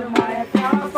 to my account.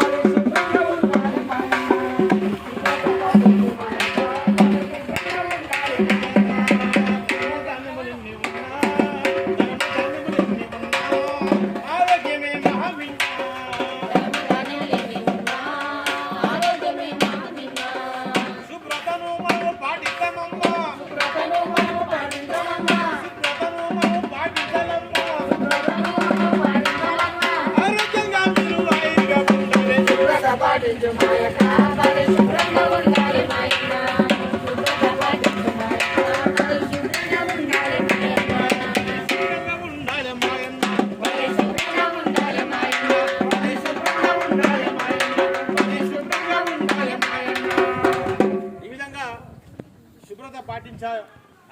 శుభ్రత పాటించాలి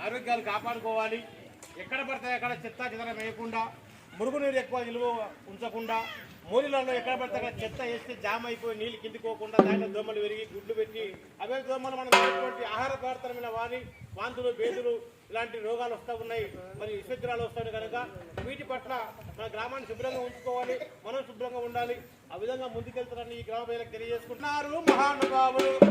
ఆరోగ్యాలు కాపాడుకోవాలి. ఎక్కడ పడితే అక్కడ చెత్త చెదర వేయకుండా మురుగునీరు ఎక్కువ నిలువ ఉంచకుండా మూలిలలో ఎక్కడ పడితే అక్కడ చెత్త వేస్తే జామ్ అయిపోయి నీళ్ళు కిందికోకుండా దాంట్లో దోమలు పెరిగి గుడ్లు పెట్టి అవే దోమలు మనం ఆహార పదార్థమైన వారి వాంతులు బేదులు ఇలాంటి రోగాలు వస్తూ ఉన్నాయి. మరి విషజ్రాలు వస్తాయి కనుక వీటి పట్ల మన గ్రామాన్ని శుభ్రంగా ఉంచుకోవాలి మనం శుభ్రంగా ఉండాలి. ఆ విధంగా ముందుకెళ్తారని ఈ గ్రామ ప్రజలకు తెలియజేసుకుంటున్నారు మహానుభావులు.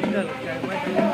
一个两块钱